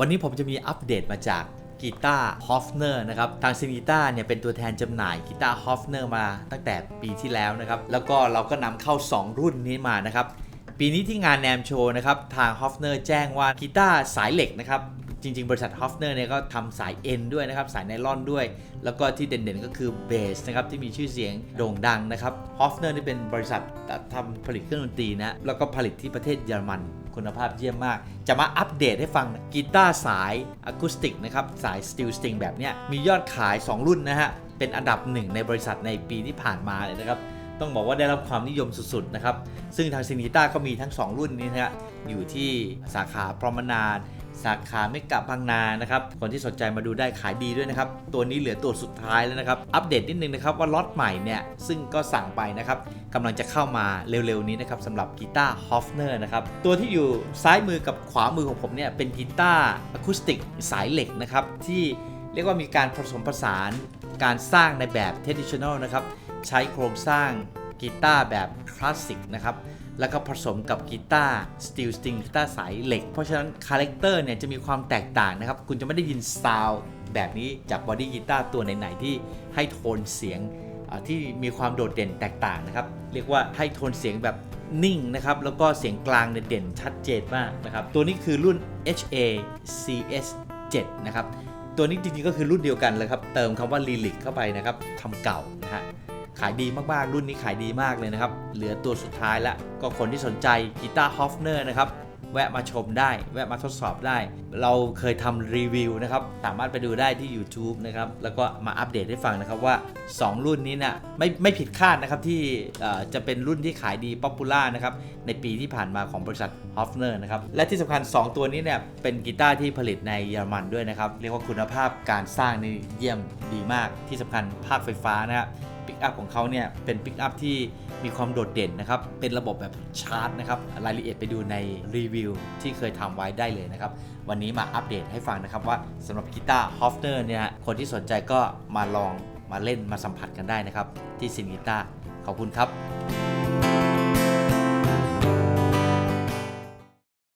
วันนี้ผมจะมีอัปเดตมาจากกีตาร์ฮอฟเนอร์นะครับ ทางซินกีตาร์เนี่ยเป็นตัวแทนจำหน่ายกีตาร์ฮอฟเนอร์มาตั้งแต่ปีที่แล้วนะครับ แล้วก็เราก็นำเข้า 2 รุ่นนี้มานะครับ ปีนี้ที่งานแนมโชว์นะครับ ทางฮอฟเนอร์แจ้งว่ากีตาร์สายเหล็กนะครับ จริง ๆ บริษัทฮอฟเนอร์เนี่ยก็ทำสายเอ็นด้วยนะครับ สายไนลอนด้วย แล้วก็ที่เด่นๆก็คือเบสนะครับที่มีชื่อเสียงโด่งดังนะครับฮอฟเนอร์นี่เป็นบริษัททำผลิตเครื่องดนตรีนะ แล้วก็ผลิตที่ประเทศเยอรมันคุณภาพเยี่ยมมาก จะมาอัปเดตให้ฟังกีตาร์สายอะคูสติกนะครับ สายสตีลสติงแบบเนี้ยมียอดขาย 2 รุ่นนะฮะ เป็นอันดับหนึ่งในบริษัทในปีที่ผ่านมาเลยนะครับ ต้องบอกว่าได้รับความนิยมสุดๆนะครับ ซึ่งทางซินิต้าก็มีทั้ง 2 รุ่นนี้นะฮะอยู่ที่สาขาพรหมนาด สาขาเมกะบางนานะครับคนที่สนใจมาดูได้ขายดีด้วยนะครับ ตัวนี้เหลือตัวสุดท้ายแล้วนะครับ อัปเดตนิดนึงนะครับว่าล็อตใหม่เนี่ย ซึ่งก็สั่งไปนะครับกำลังจะเข้ามาเร็วๆนี้นะครับสำหรับกีตาร์ฮอฟเนอร์นะครับ ตัวที่อยู่ซ้ายมือกับขวามือของผมเนี่ย เป็นกีตาร์อะคูสติกสายเหล็กนะครับ ที่เรียกว่ามีการผสมผสานการสร้างในแบบ traditional นะครับ ใช้โครงสร้าง กีตาร์แบบคลาสสิกนะครับ แล้วก็ผสมกับกีตาร์สตีลสติงกีตาร์สายเหล็ก เพราะฉะนั้นคาแรคเตอร์เนี่ยจะมีความแตกต่างนะครับ คุณจะไม่ได้ยินซาวด์แบบนี้จากบอดี้กีตาร์ตัวไหนๆที่ให้โทนเสียงที่มีความโดดเด่นแตกต่างนะครับ เรียกว่าให้โทนเสียงแบบนิ่งนะครับ แล้วก็เสียงกลางเนี่ยเด่นชัดเจนมากนะครับ ตัวนี้คือรุ่น HA CS 7นะครับ ตัวนี้จริงๆก็คือรุ่นเดียวกันเลยครับ เติมคำว่า Lyric เข้าไปนะครับทำเก่านะฮะ ขายดีมากๆ รุ่นนี้ขายดีมากเลยนะครับ เหลือตัวสุดท้ายละก็คนที่สนใจกีตาร์ฮอฟเนอร์นะครับ แวะมาชมได้ แวะมาทดสอบได้ เราเคยทำรีวิวนะครับ สามารถไปดูได้ที่ YouTube นะครับ แล้วก็มาอัปเดตให้ฟังนะครับว่า 2 รุ่นนี้นะ่ะไม่ไม่ผิดคาดนะครับที่จะเป็นรุ่นที่ขายดีป๊อปปูล่านะครับ ในปีที่ผ่านมาของบริษัทฮอฟเนอร์นะครับ และที่สำคัญ 2 ตัวนี้เนี่ยเป็นกีตาร์ที่ผลิตในเยอรมันด้วยนะครับ เรียกว่าคุณภาพการสร้างนี่เยี่ยมดีมาก ที่สำคัญภาคไฟฟ้านะฮะ ปิกอัพของเขาเนี่ยเป็นปิกอัพที่มีความโดดเด่นนะครับ เป็นระบบแบบชาร์จนะครับ รายละเอียดไปดูในรีวิวที่เคยทำไว้ได้เลยนะครับ วันนี้มาอัปเดตให้ฟังนะครับว่าสำหรับกีตาร์ฮอฟเนอร์เนี่ยคนที่สนใจก็มาลองมาเล่นมาสัมผัสกันได้นะครับ ที่ซินกีตาร์ขอบคุณครับ